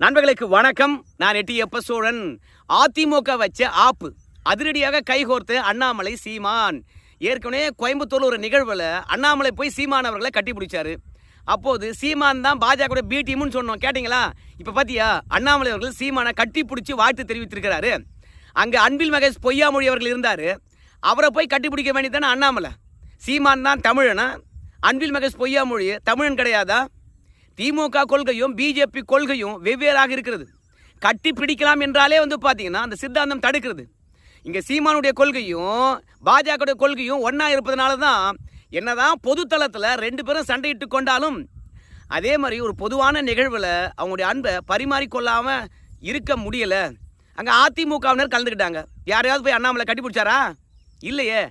நண்பர்களுக்கு வணக்கம். நான் எட்டி எப்ப சோழன் அதிமுக வச்ச ஆப்பு. அதிரடியாக கைகோர்த்து அண்ணாமலை சீமான். ஏற்கனவே கோயம்புத்தூர் ஒரு நிகழ்வில் அண்ணாமலை போய் சீமான் அவர்களை கட்டி பிடிச்சாரு. அப்போது சீமான் தான் பாஜக பி டீம்னு சொன்னோம். கேட்டிங்களா? இப்போ பார்த்தியா அண்ணாமலை அவர்கள் சீமானை கட்டி பிடிச்சி வாழ்த்து தெரிவித்திருக்கிறாரு. அங்கே அன்பில் மகேஷ் பொய்யாமொழி அவர்கள் இருந்தார். அவரை போய் கட்டிப்பிடிக்க வேண்டியதானே அண்ணாமலை. சீமான் தான் தமிழனா? அன்பில் மகேஷ் பொய்யாமொழி தமிழன் கிடையாதா? திமுக கொள்கையும் பிஜேபி கொள்கையும் வெவ்வேறாக இருக்கிறது. கட்டி பிடிக்கலாம் என்றாலே வந்து பார்த்தீங்கன்னா அந்த சித்தாந்தம் தடுக்கிறது. இங்கே சீமானுடைய கொள்கையும் பாஜகவுடைய கொள்கையும் ஒன்றா இருப்பதனால தான் என்னதான் பொதுத்தளத்தில் ரெண்டு பேரும் சண்டையிட்டு கொண்டாலும் அதே மாதிரி ஒரு பொதுவான நிகழ்வில் அவங்களுடைய அன்பை பரிமாறிக்கொள்ளாமல் இருக்க முடியலை. அங்கே அதிமுகவினர் கலந்துக்கிட்டாங்க. யாரையாவது போய் அண்ணாமலை கட்டி பிடிச்சாரா? இல்லையே.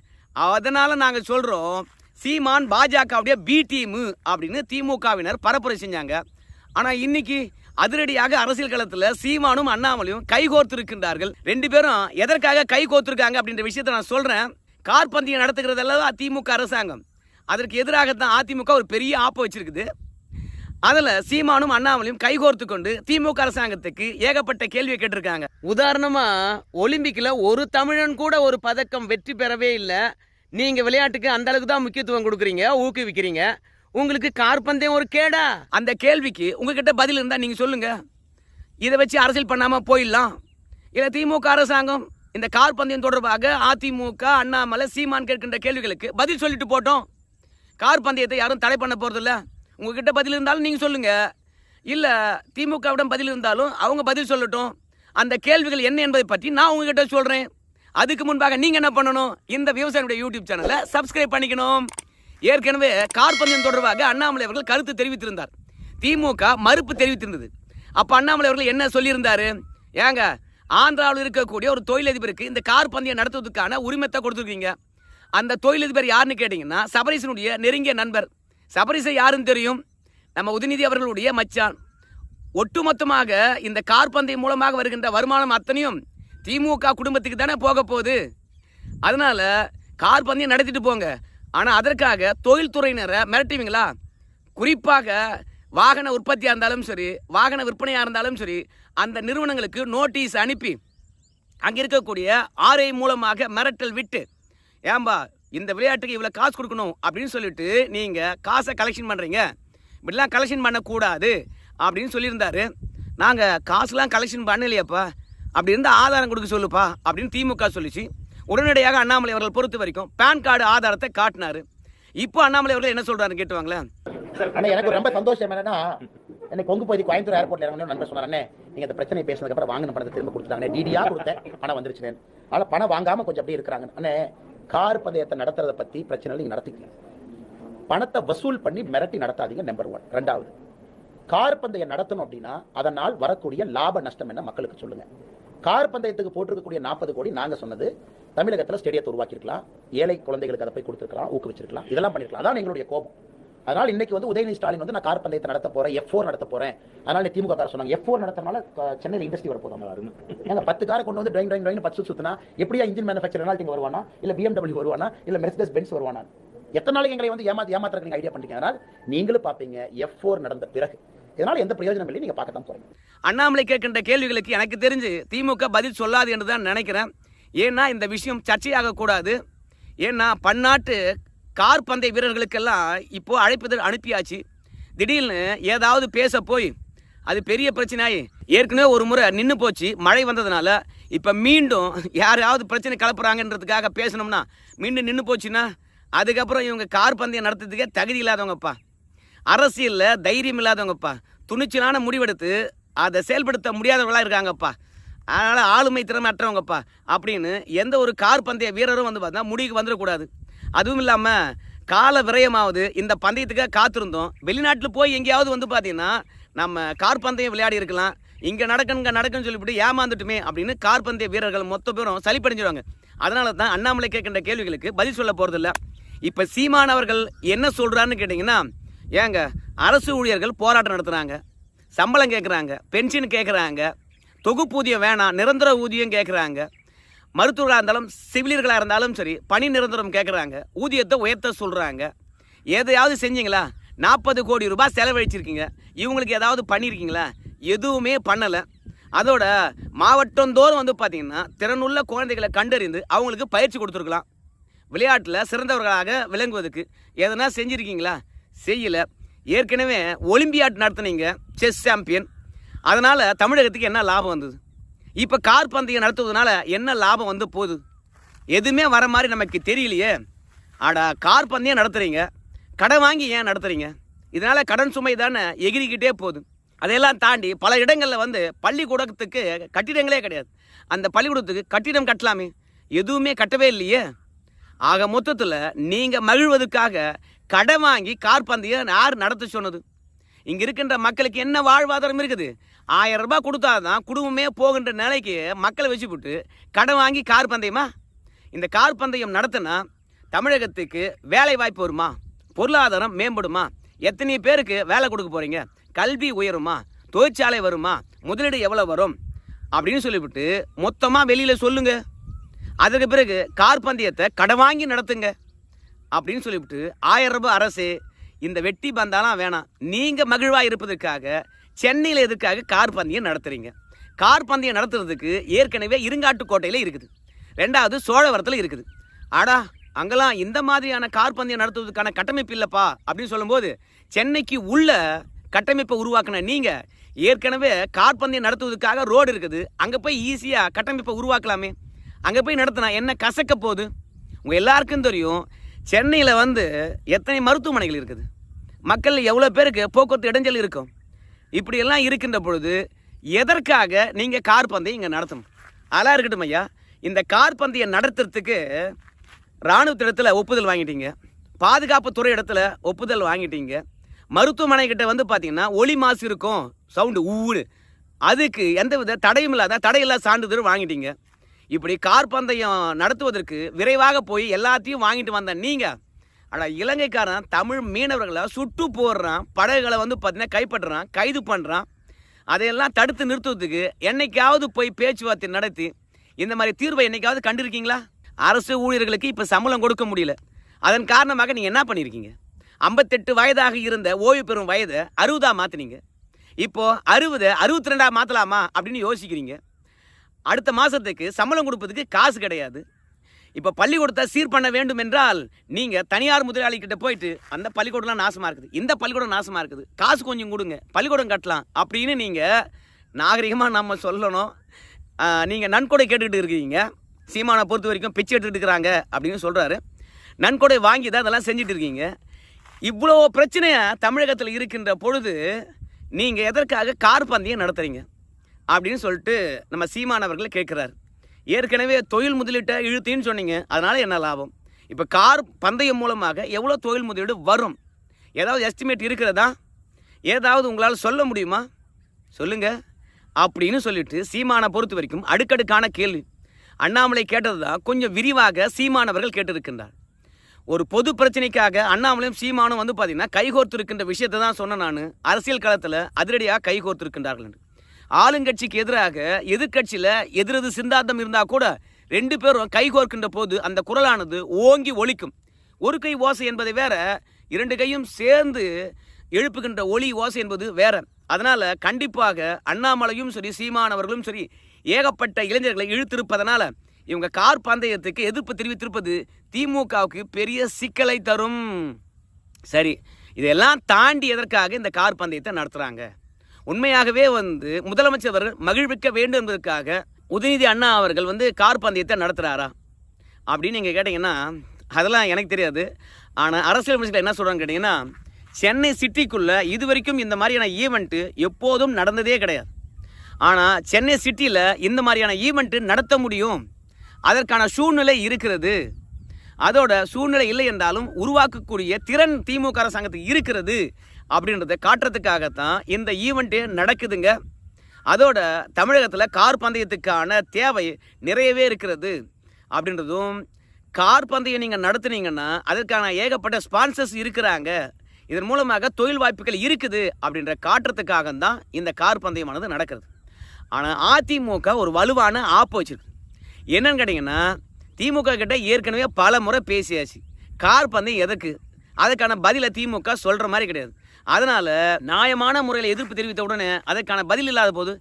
அதனால் நாங்கள் சொல்கிறோம் சீமான் பாஜகவுடைய பி டீமு அப்படின்னு திமுகவினர் பரப்புரை செஞ்சாங்க. ஆனால் இன்னைக்கு அதிரடியாக அரசியல் களத்தில் சீமானும் அண்ணாமலையும் கைகோர்த்து இருக்கின்றார்கள் ரெண்டு பேரும் எதற்காக கை கோர்த்துருக்காங்க அப்படின்ற விஷயத்தை நான் சொல்கிறேன் கார் பந்தயம் நடத்துகிறதெல்லாம் திமுக அரசாங்கம். அதற்கு எதிராகத்தான் அதிமுக ஒரு பெரிய ஆப்பு வச்சிருக்குது. அதில் சீமானும் அண்ணாமலையும் கைகோர்த்து கொண்டு திமுக அரசாங்கத்துக்கு ஏகப்பட்ட கேள்வியை கேட்டிருக்காங்க. உதாரணமாக ஒலிம்பிக்கில் ஒரு தமிழன் கூட ஒரு பதக்கம் வெற்றி பெறவே இல்லை. நீங்கள் விளையாட்டுக்கு அந்த அளவுக்கு தான் முக்கியத்துவம் கொடுக்குறீங்க ஊக்குவிக்கிறீங்க. உங்களுக்கு கார் பந்தயம் ஒரு கேடா? அந்த கேள்விக்கு உங்ககிட்ட பதில் இருந்தால் நீங்கள் சொல்லுங்கள் இதை வச்சு அரசியல் பண்ணாமல் போயிடலாம். இல்லை திமுக அரசாங்கம் இந்த கார் பந்தயம் தொடர்பாக அதிமுக அண்ணாமலை சீமான் கேட்கின்ற கேள்விகளுக்கு பதில் சொல்லிட்டு போட்டோம். கார் பந்தயத்தை யாரும் தடை பண்ண போகிறதில்ல உங்ககிட்ட பதில் இருந்தாலும் நீங்கள் சொல்லுங்கள் இல்லை திமுகவிடம் பதில் இருந்தாலும் அவங்க பதில் சொல்லட்டும். அந்த கேள்விகள் என்ன என்பதை பற்றி நான் உங்ககிட்ட சொல்கிறேன் அதுக்கு முன்பாக நீங்கள் என்ன பண்ணணும்? இந்த விவசாயியுடைய யூடியூப் சேனலை சப்ஸ்கிரைப் பண்ணிக்கணும். ஏற்கனவே கார்பந்தயம் தொடர்பாக அண்ணாமலை அவர்கள் கருத்து தெரிவித்திருந்தார். திமுக மறுப்பு தெரிவித்திருந்தது. அப்போ அண்ணாமலை அவர்கள் என்ன சொல்லியிருந்தாரு? ஏங்க ஆந்திராவில் இருக்கக்கூடிய ஒரு தொழிலதிபருக்கு இந்த கார் பந்தயம் நடத்துவதற்கான உரிமத்தை கொடுத்துருக்கீங்க. அந்த தொழிலதிபர் யாருன்னு கேட்டிங்கன்னா சபரீசனுடைய நெருங்கிய நண்பர். சபரீசை யாருன்னு தெரியும்? நம்ம உதயநிதி அவர்களுடைய மச்சான். ஒட்டுமொத்தமாக இந்த கார் பந்தயம் மூலமாக வருகின்ற வருமானம் அத்தனையும் திமுக குடும்பத்துக்கு தானே போக போகுது. அதனால கார் பந்தயம் நடத்திட்டு போங்க. ஆனால் அதற்காக தொழில்துறையினரை மிரட்டுவீங்களா? குறிப்பாக வாகன உற்பத்தியாக இருந்தாலும் சரி வாகன விற்பனையாக இருந்தாலும் சரி அந்த நிறுவனங்களுக்கு நோட்டீஸ் அனுப்பி அங்கே இருக்கக்கூடிய ஆர்ஐ மூலமாக மிரட்டல் விட்டு ஏம்பா இந்த விளையாட்டுக்கு இவ்வளோ காசு கொடுக்கணும் அப்படின்னு சொல்லிட்டு நீங்கள் காசை கலெக்ஷன் பண்ணுறீங்க இப்படிலாம் கலெக்ஷன் பண்ணக்கூடாது அப்படின்னு சொல்லியிருந்தாரு. நாங்கள் காசுலாம் கலெக்ஷன் பண்ணலையப்பா. அப்படி இருந்தால் ஆதாரம் கொடுக்க சொல்லுப்பா அப்படின்னு திமுக சொல்லிச்சு. உடனடியாக அண்ணாமலை அவர்கள் பொறுத்த வரைக்கும் பேன் கார்டு ஆதாரத்தை காட்டினாரு. இப்போ அண்ணாமலை அவர்கள் என்ன சொல்றாரு கேட்டுவாங்களேன் அண்ணா எனக்கு ரொம்ப சந்தோஷம் என்னன்னா எனக்கு கொங்கு பகுதி கோயம்புத்தூர் ஏர்போர்ட்ல இறங்கணும் நண்பர் சொன்னாரே. நீங்க அந்த பிரச்சனை பேசினதுக்கு அப்புறம் வாங்கின பணத்தை திரும்ப கொடுத்தாங்க டிடியா கொடுத்தேன். பணம் வந்துருச்சு அதனால பணம் வாங்காம கொஞ்சம் அப்படியே இருக்கிறாங்க. அண்ணே கார் பந்தயத்தை நடத்துறத பத்தி பிரச்சனை நீங்க நடத்திக்கங்க பணத்தை வசூல் பண்ணி மிரட்டி நடத்தாதீங்க நம்பர் ஒன் ரெண்டாவது கார் பந்தயம் நடத்தணும் அப்படின்னா அதனால் வரக்கூடிய லாப நஷ்டம் என்ன மக்களுக்கு சொல்லுங்க. கார் பந்தயத்துக்கு போட்டிருக்கக்கூடிய நாற்பது கோடி நாங்க சொன்னது தமிழகத்துல ஸ்டேடியத்தை உருவாக்கியிருக்கலாம். ஏழை குழந்தைகளுக்கு அதை போய் கொடுத்துருக்கலாம் ஊக்குவிச்சிருக்கலாம். இதெல்லாம் பண்ணிருக்கலாம். அதான் எங்களுடைய கோபம். அதனால இன்னைக்கு வந்து உதயநிதி ஸ்டாலின் வந்து நான் கார் பந்தயத்தை நடத்த போறேன் எஃப் ஃபோர் நடத்த போறேன். அதனால திமுக கார சொன்னாங்க எஃப் ஃபோர் நடத்தனால சென்னையில் இண்டஸ்ட்ரி வர போதும் ஏங்க பத்து காரை கொண்டு வந்து ட்ரைங் ட்ரைங் ட்ரைங் பத்து சுத்தினா எப்படியா இன்ஜின் மேனுஃபேக்சர் இங்க வருவானா? இல்ல பிஎம்டபிள்யூ வருவானா? இல்ல மெர்சிடஸ் பென்ஸ் வருவானா? எத்தனை நாளைக்கு எங்களை வந்து ஏமாத்தி ஏமாத்துறதுக்கு ஐடியா பண்றீங்க அதனால் நீங்களும் பாப்பீங்க எஃப் ஃபோர் நடந்த பிறகு. இதனால் எந்த பிரயோஜனம் இல்லை நீங்க பார்க்கத்தான் போறீங்க. அண்ணாமலை கேட்கின்ற கேள்விகளுக்கு எனக்கு தெரிஞ்சு திமுக பதில் சொல்லாது என்று தான் நினைக்கிறேன். ஏன்னா இந்த விஷயம் சர்ச்சையாகக்கூடாது ஏன்னா பன்னாட்டு கார் பந்தய வீரர்களுக்கெல்லாம் இப்போது அழைப்புதல் அனுப்பியாச்சு. திடீர்னு ஏதாவது பேச போய் அது பெரிய பிரச்சனையாயி ஏற்கனவே ஒரு முறை நின்று போச்சு மழை வந்ததுனால இப்போ மீண்டும் யாராவது பிரச்சனை கலப்புறாங்கன்றதுக்காக பேசணும்னா மீண்டும் நின்று போச்சுன்னா அதுக்கப்புறம் இவங்க கார் பந்தயம் நடத்துறதுக்கே தகுதி இல்லாதவங்கப்பா. அரசியலில் தைரியம் இல்லாதவங்கப்பா. துணிச்சலான முடிவெடுத்து அதை செயல்படுத்த முடியாதவர்களாக இருக்காங்கப்பா. அதனால் ஆளுமை திறமை அற்றவங்கப்பா அப்படின்னு எந்த ஒரு கார் பந்தய வீரரும் வந்து பார்த்தா முடிவுக்கு வந்துடக்கூடாது. அதுவும் இல்லாமல் கால விரயமாவது இந்த பந்தயத்துக்காக காத்திருந்தோம். வெளிநாட்டில் போய் எங்கேயாவது வந்து பார்த்தீங்கன்னா நம்ம கார் பந்தயம் விளையாடி இருக்கலாம். இங்கே நடக்கணுங்க நடக்குன்னு சொல்லிவிட்டு ஏமாந்துட்டுமே அப்படின்னு கார் பந்தய வீரர்கள் மொத்த பேரும் சளிப்படைஞ்சிடுவாங்க அதனால தான் அண்ணாமலை கேட்கின்ற கேள்விகளுக்கு பதில் சொல்ல போகிறதில்ல இப்போ சீமானவர்கள் என்ன சொல்கிறான்னு கேட்டிங்கன்னா ஏங்க அரசு ஊழியர்கள் போராட்டம் நடத்துகிறாங்க சம்பளம் கேட்குறாங்க பென்ஷன் கேட்குறாங்க தொகுப்பூதியம் வேணாம் நிரந்தர ஊதியம் கேட்குறாங்க மருத்துவர்களாக இருந்தாலும் சிவிலியர்களாக இருந்தாலும் சரி பணி நிரந்தரம் கேட்குறாங்க ஊதியத்தை உயர்த்த சொல்கிறாங்க எதையாவது செஞ்சீங்களா? நாற்பது கோடி ரூபாய் செலவழிச்சிருக்கீங்க. இவங்களுக்கு ஏதாவது பண்ணியிருக்கீங்களா எதுவுமே பண்ணலை. அதோட மாவட்டந்தோறும் வந்து பார்த்தீங்கன்னா திறனுள்ள குழந்தைகளை கண்டறிந்து அவங்களுக்கு பயிற்சி கொடுத்துருக்கலாம். விளையாட்டில் சிறந்தவர்களாக விளங்குவதற்கு எதனா செஞ்சுருக்கீங்களா? செய்யலை. ஏற்கனவே ஒலிம்பியாட் நடத்துனீங்க செஸ் சாம்பியன் அதனால் தமிழகத்துக்கு என்ன லாபம் வந்தது? இப்போ கார் பந்தயம் நடத்துவதனால என்ன லாபம் வந்து போகுது? எதுவுமே வர மாதிரி நமக்கு தெரியலையே. ஆடா கார் பந்தயம் நடத்துகிறீங்க கடன் வாங்கி ஏன் நடத்துகிறீங்க இதனால் கடன் சுமை தானே எகிரிக்கிட்டே போகுது. அதையெல்லாம் தாண்டி பல இடங்களில் வந்து பள்ளிக்கூடத்துக்கு கட்டிடங்களே கிடையாது. அந்த பள்ளிக்கூடத்துக்கு கட்டிடம் கட்டலாமே. எதுவுமே கட்டவே இல்லையே. ஆக மொத்தத்தில் நீங்கள் மகிழ்வதற்காக கடன் வாங்கி கார் பந்தயம் யார் நடத்த சொன்னது? இங்கே இருக்கின்ற மக்களுக்கு என்ன வாழ்வாதாரம் இருக்குது? ஆயிரம் ரூபாய் கொடுத்தாதான் குடும்பமே போகின்ற நிலைக்கு மக்களை வச்சுவிட்டு கடன் வாங்கி கார் பந்தயமா? இந்த கார் பந்தயம் நடத்தினா தமிழகத்துக்கு வேலை வாய்ப்பு வருமா? பொருளாதாரம் மேம்படுமா? எத்தனை பேருக்கு வேலை கொடுக்க போறீங்க? கல்வி உயருமா? தொழிற்சாலை வருமா? முதலீடு எவ்வளோ வரும்? அப்படின்னு சொல்லிவிட்டு மொத்தமாக வெளியில் சொல்லுங்க. அதற்கு பிறகு கார் பந்தயத்தை கடன் வாங்கி நடத்துங்க. அப்படின்னு சொல்லிவிட்டு ஆயிரம் ரூபாய் அரசு இந்த வெட்டி பந்தாலாம் வேணாம். நீங்கள் மகிழ்வாக இருப்பதற்காக சென்னையில் எதுக்காக கார் பந்தயம் நடத்துகிறீங்க கார் பந்தயம் நடத்துறதுக்கு ஏற்கனவே இருங்காட்டுக்கோட்டையில் இருக்குது. ரெண்டாவது சோழவரத்தில் இருக்குது. ஆடா அங்கெல்லாம் இந்த மாதிரியான கார் பந்தயம் நடத்துவதற்கான கட்டமைப்பு இல்லைப்பா அப்படின்னு சொல்லும்போது சென்னைக்கு உள்ள கட்டமைப்பை உருவாக்கின நீங்கள் ஏற்கனவே கார் பந்தயம் நடத்துவதற்காக ரோடு இருக்குது. அங்கே போய் ஈஸியாக கட்டமைப்பை உருவாக்கலாமே. அங்கே போய் நடத்தினா என்ன கசக்க போகுது? உங்கள் எல்லாருக்கும் தெரியும் சென்னையில் வந்து எத்தனை மருத்துவமனைகள் இருக்குது? மக்கள் எவ்வளோ பேருக்கு போக்குவரத்து இடைஞ்சல் இருக்கும்? இப்படியெல்லாம் இருக்கின்ற பொழுது எதற்காக நீங்கள் கார் பந்தயம் இங்கே நடத்தணும்? அதெல்லாம் இருக்கட்டும் ஐயா. இந்த கார் பந்தயம் நடத்துறதுக்கு இடத்துல ஒப்புதல் வாங்கிட்டீங்க. பாதுகாப்பு துறை இடத்துல ஒப்புதல் வாங்கிட்டீங்க. மருத்துவமனை கிட்ட வந்து பார்த்தீங்கன்னா ஒளி மாசு இருக்கும் சவுண்டு ஊடு அதுக்கு எந்தவித தடையும் இல்லாத தடையில்லா சான்றிதழ் வாங்கிட்டீங்க. இப்படி கார் பந்தயம் நடத்துவதற்கு விரைவாக போய் எல்லாத்தையும் வாங்கிட்டு வந்த நீங்கள் ஆனால் இலங்கைக்காரன் தமிழ் மீனவர்களை சுட்டு போடுறான் படகுகளை வந்து பார்த்தீங்கன்னா கைப்பற்றுறான் கைது பண்ணுறான் அதையெல்லாம் தடுத்து நிறுத்துவதுக்கு என்னைக்காவது போய் பேச்சுவார்த்தை நடத்தி இந்த மாதிரி தீர்வை என்னைக்காவது கண்டிருக்கீங்களா? அரசு ஊழியர்களுக்கு இப்போ சம்பளம் கொடுக்க முடியல. அதன் காரணமாக நீங்கள் என்ன பண்ணியிருக்கீங்க ஐம்பத்தெட்டு வயதாக இருந்த ஓய்வு பெறும் வயதை அறுபதாக மாற்றினீங்க இப்போது அறுபது அறுபத்தி ரெண்டாக மாற்றலாமா அப்படின்னு யோசிக்கிறீங்க. அடுத்த மாதத்துக்கு சம்பளம் கொடுப்பதுக்கு காசு கிடையாது. இப்போ பள்ளிக்கூடத்தை சீர் பண்ண வேண்டும் என்றால் நீங்கள் தனியார் முதலாளிகிட்ட போயிட்டு அந்த பள்ளிக்கூடம்லாம் நாசமாக இருக்குது. இந்த பள்ளிக்கூடம் நாசமாக இருக்குது. காசு கொஞ்சம் கொடுங்க. பள்ளிக்கூடம் கட்டலாம் அப்படின்னு நீங்கள் நாகரிகமாக நம்ம சொல்லணும். நீங்கள் நன்கொடை கேட்டுக்கிட்டு இருக்கீங்க. சீமானை பொறுத்த வரைக்கும் பிச்சை எடுத்துகிட்டு இருக்கிறாங்க அப்படின்னு சொல்கிறாரு நன்கொடை வாங்கி தான் அதெல்லாம் செஞ்சுட்டு இருக்கீங்க. இவ்வளோ பிரச்சனையாக தமிழகத்தில் இருக்கின்ற பொழுது நீங்கள் எதற்காக கார் பந்தயம் நடத்துகிறீங்க அப்படின்னு சொல்லிட்டு நம்ம சீமானவர்கள் கேட்குறாரு. ஏற்கனவே தொழில் முதலீட்டை இழுத்தின்னு சொன்னீங்க அதனால் என்ன லாபம்? இப்போ கார் பந்தயம் மூலமாக எவ்வளோ தொழில் முதலீடு வரும்? ஏதாவது எஸ்டிமேட் இருக்கிறதா? ஏதாவது உங்களால் சொல்ல முடியுமா? சொல்லுங்க அப்படின்னு சொல்லிட்டு சீமானை பொறுத்த வரைக்கும் அடுக்கடுக்கான கேள்வி. அண்ணாமலை கேட்டது தான் கொஞ்சம் விரிவாக சீமானவர்கள் கேட்டிருக்கின்றார். ஒரு பொது பிரச்சனைக்காக அண்ணாமலையும் சீமானும் வந்து பார்த்தீங்கன்னா கைகோர்த்திருக்கின்ற விஷயத்தை தான் சொன்னேன் நான். அரசியல் களத்தில் அதிரடியாக கைகோர்த்திருக்கின்றார்கள் என்று. ஆளுங்கட்சிக்கு எதிராக எதிர்க்கட்சியில் எதிரது சிந்தாந்தம் இருந்தால் கூட ரெண்டு பேரும் கைகோர்க்கின்ற போது அந்த குரலானது ஓங்கி ஒழிக்கும் ஒரு கை ஓசை என்பதை வேற இரண்டு கையும் சேர்ந்து எழுப்புகின்ற ஒளி ஓசை என்பது வேற. அதனால் கண்டிப்பாக அண்ணாமலையும் சரி சீமானவர்களும் சரி ஏகப்பட்ட இளைஞர்களை இழுத்திருப்பதனால இவங்க கார் பந்தயத்துக்கு எதிர்ப்பு தெரிவித்திருப்பது திமுகவுக்கு பெரிய சிக்கலை தரும். சரி இதெல்லாம் தாண்டி எதற்காக இந்த கார் பந்தயத்தை நடத்துகிறாங்க உண்மையாகவே வந்து முதலமைச்சர் அவர்கள் மகிழ்விக்க வேண்டும் என்பதற்காக உதயநிதி அண்ணா அவர்கள் வந்து கார் பந்தயத்தை நடத்துகிறாரா அப்படின்னு நீங்கள் கேட்டிங்கன்னா அதெல்லாம் எனக்கு தெரியாது. ஆனால் அரசியல் அமைச்சர்கள் என்ன சொல்கிறாங்க கேட்டிங்கன்னா சென்னை சிட்டிக்குள்ளே இது வரைக்கும் இந்த மாதிரியான ஈவெண்ட்டு எப்போதும் நடந்ததே கிடையாது. ஆனால் சென்னை சிட்டியில் இந்த மாதிரியான ஈவெண்ட்டு நடத்த முடியும். அதற்கான சூழ்நிலை இருக்கிறது. அதோட சூழ்நிலை இல்லை என்றாலும் உருவாக்கக்கூடிய திறன் திமுக அரசாங்கத்துக்கு இருக்கிறது. அப்படின்றத காட்டுறதுக்காகத்தான் இந்த ஈவெண்ட்டே நடக்குதுங்க. அதோட தமிழகத்தில் கார் பந்தயத்துக்கான தேவை நிறையவே இருக்கிறது. அப்படின்றதும் கார் பந்தயம் நீங்கள் நடத்துனீங்கன்னா அதற்கான ஏகப்பட்ட ஸ்பான்சர்ஸ் இருக்கிறாங்க. இதன் மூலமாக தொழில் வாய்ப்புகள் இருக்குது அப்படின்ற காட்டுறதுக்காக தான் இந்த கார் பந்தயமானது நடக்கிறது. ஆனால் அதிமுக ஒரு வலுவான ஆப்பு வச்சிருக்கு. என்னன்னு கேட்டிங்கன்னா திமுக கிட்ட ஏற்கனவே பல முறை பேசியாச்சு. கார் பந்தயம் எதற்கு? அதுக்கான பதிலை திமுக சொல்கிற மாதிரி கிடையாது. அதனால் நியாயமான முறையில் எதிர்ப்பு தெரிவித்த உடனே அதற்கான பதில் இல்லாத போது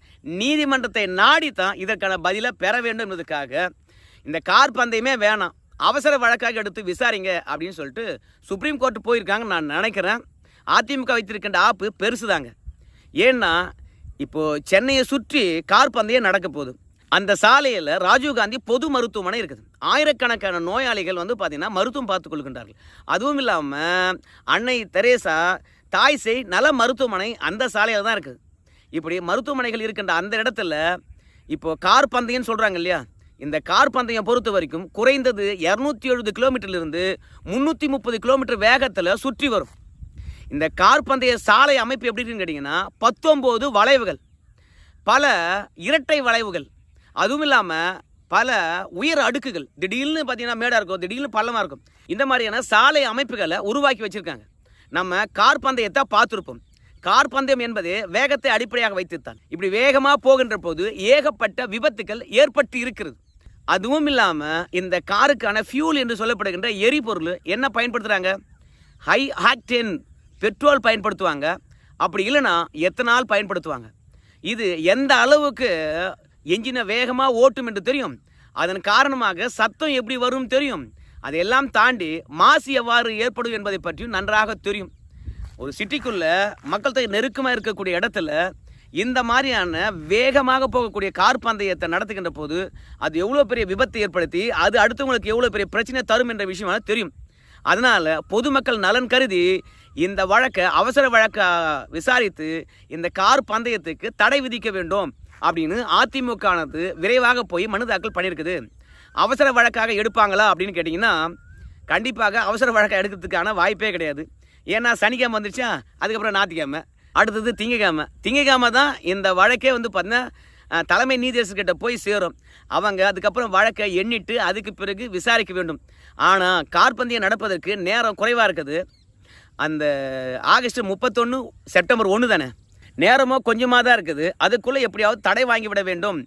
நீதிமன்றத்தை நாடித்தான் இதற்கான பதிலை பெற வேண்டும் என்பதற்காக இந்த கார் பந்தயமே வேணாம். அவசர வழக்காக எடுத்து விசாரிங்க அப்படின்னு சொல்லிட்டு சுப்ரீம் கோர்ட் போயிருக்காங்க நான் நினைக்கிறேன். அதிமுக வைத்திருக்கின்ற ஆப்பு பெருசுதாங்க. ஏன்னா இப்போது சென்னையை சுற்றி கார் பந்தயம் நடக்க போகுது. அந்த சாலையில் ராஜீவ்காந்தி பொது மருத்துவமனை இருக்குது. ஆயிரக்கணக்கான நோயாளிகள் வந்து பார்த்திங்கன்னா மருத்துவம் பார்த்து கொள்கின்றார்கள். அதுவும் இல்லாமல் அன்னை தெரேசா தாய் நல மருத்துவமனை அந்த சாலையில் தான் இருக்குது இப்படி மருத்துவமனைகள் இருக்கின்ற அந்த இடத்துல இப்போது கார் பந்தயம்னு சொல்கிறாங்க இல்லையா? இந்த கார் பந்தயம் பொறுத்த வரைக்கும் குறைந்தது இரநூத்தி எழுபது கிலோமீட்டர்லேருந்து முந்நூற்றி முப்பது கிலோமீட்டர் வேகத்தில் சுற்றி வரும். இந்த கார் பந்தய சாலை அமைப்பு எப்படி இருக்குன்னு கேட்டிங்கன்னா பத்தொம்போது வளைவுகள். பல இரட்டை வளைவுகள். அதுவும் இல்லாமல் பல உயர் அடுக்குகள். திடீர்னு பார்த்தீங்கன்னா மேடாக இருக்கும் திடீர்னு பள்ளமாக இருக்கும். இந்த மாதிரியான சாலை அமைப்புகளை உருவாக்கி வச்சுருக்காங்க. நம்ம கார் பந்தயத்தை பார்த்துருப்போம். கார் பந்தயம் என்பது வேகத்தை அடிப்படையாக வைத்துத்தான் இப்படி வேகமாக போகின்ற போது ஏகப்பட்ட விபத்துக்கள் ஏற்பட்டு இருக்கிறது. அதுவும் இல்லாமல் இந்த காருக்கான ஃபியூல் என்று சொல்லப்படுகின்ற எரிபொருள் என்ன பயன்படுத்துகிறாங்க ஹை ஆக்டென் பெட்ரோல் பயன்படுத்துவாங்க. அப்படி இல்லைன்னா எத்தனால் பயன்படுத்துவாங்க? இது எந்த அளவுக்கு என்ஜினை வேகமாக ஓட்டும் என்று தெரியும். அதன் காரணமாக சத்தம் எப்படி வரும் தெரியும்? அதையெல்லாம் தாண்டி மாசு எவ்வாறு ஏற்படும் என்பதை பற்றியும் நன்றாக தெரியும். ஒரு சிட்டிக்குள்ளே மக்கள் தொகை நெருக்கமாக இருக்கக்கூடிய இடத்துல இந்த மாதிரியான வேகமாக போகக்கூடிய கார் பந்தயத்தை நடத்துகின்ற போது அது எவ்வளோ பெரிய விபத்தை ஏற்படுத்தி அது அடுத்தவங்களுக்கு எவ்வளோ பெரிய பிரச்சனை தரும் என்ற விஷயம் தெரியும். அதனால் பொதுமக்கள் நலன் கருதி இந்த வழக்கை அவசர வழக்கை விசாரித்து இந்த கார் பந்தயத்துக்கு தடை விதிக்க வேண்டும் அப்படின்னு அதிமுகவானது விரைவாக போய் மனு தாக்கல் பண்ணியிருக்குது. அவசர வழக்காக எடுப்பாங்களா அப்படின்னு கேட்டிங்கன்னா கண்டிப்பாக அவசர வழக்கை எடுக்கிறதுக்கான வாய்ப்பே கிடையாது. ஏன்னா சனிக்கிழமை வந்துருச்சா அதுக்கப்புறம் ஞாயிற்றுக்கிழமை அடுத்தது திங்கக்கிழமை. திங்கக்கிழமை தான் இந்த வழக்கே வந்து பார்த்தீங்கன்னா தலைமை நீதியரசர்கிட்ட போய் சேரும். அவங்க அதுக்கப்புறம் வழக்கை எண்ணிட்டு அதுக்கு பிறகு விசாரிக்க வேண்டும். ஆனால் கார்பந்தயம் நடப்பதற்கு நேரம் குறைவாக இருக்குது. அந்த ஆகஸ்ட் முப்பத்தொன்று செப்டம்பர் ஒன்று தானே? நேரமோ கொஞ்சமாக தான் இருக்குது. அதுக்குள்ளே எப்படியாவது தடை வாங்கிவிட வேண்டும்.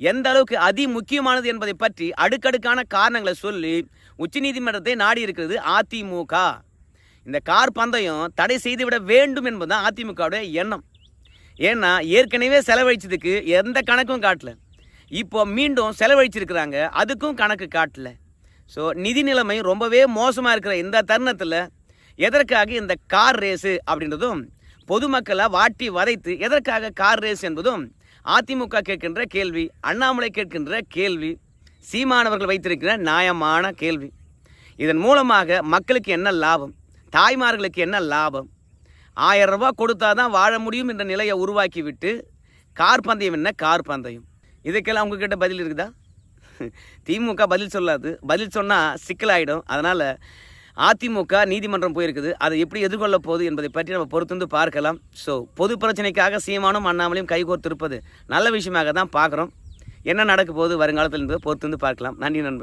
எந்த அளவுக்கு அதி முக்கியமானது என்பதை பற்றி அடுக்கடுக்கான காரணங்களை சொல்லி உச்சநீதிமன்றத்தை நாடி இருக்கிறது அதிமுக. இந்த கார் பந்தயம் தடை செய்துவிட வேண்டும் என்பதுதான் அதிமுகவுடைய எண்ணம். ஏன்னா ஏற்கனவே செலவழிச்சதுக்கு எந்த கணக்கும் காட்டல. இப்போ மீண்டும் செலவழிச்சிருக்கிறாங்க அதுக்கும் கணக்கு காட்டல. ஸோ நிதி நிலைமை ரொம்பவே மோசமாக இருக்கிற இந்த தருணத்தில் எதற்காக இந்த கார் ரேஸு அப்படின்றதும் பொதுமக்களை வாட்டி வதைத்து எதற்காக கார் ரேஸ் என்பதும் அதிமுக கேட்கின்ற கேள்வி அண்ணாமலை கேட்கின்ற கேள்வி சீமானவர்கள் வைத்திருக்கிற நியாயமான கேள்வி. இதன் மூலமாக மக்களுக்கு என்ன லாபம்? தாய்மார்களுக்கு என்ன லாபம்? ஆயிரம் ரூபா கொடுத்தா தான் வாழ முடியும் என்ற நிலையை உருவாக்கிவிட்டு கார் பந்தயம் என்ன? கார் பந்தயம். இதுக்கெல்லாம் உங்ககிட்ட பதில் இருக்குதா? திமுக பதில் சொல்லாது. பதில் சொன்னால் சிக்கலாயிடும். அதனால் அதிமுக நீதிமன்றம் போயிருக்குது. அதை எப்படி எதிர்கொள்ள போகுது என்பதை பற்றி நம்ம பொறுத்திருந்து பார்க்கலாம். ஸோ பொது பிரச்சனைக்காக சீமானும் அண்ணாமலையும் கைகோர்த்திருப்பது நல்ல விஷயமாக தான் பார்க்குறோம். என்ன நடக்க போகுது வருங்காலத்தில் என்பதை பொறுத்திருந்து பார்க்கலாம். நன்றி நண்பர்கள்.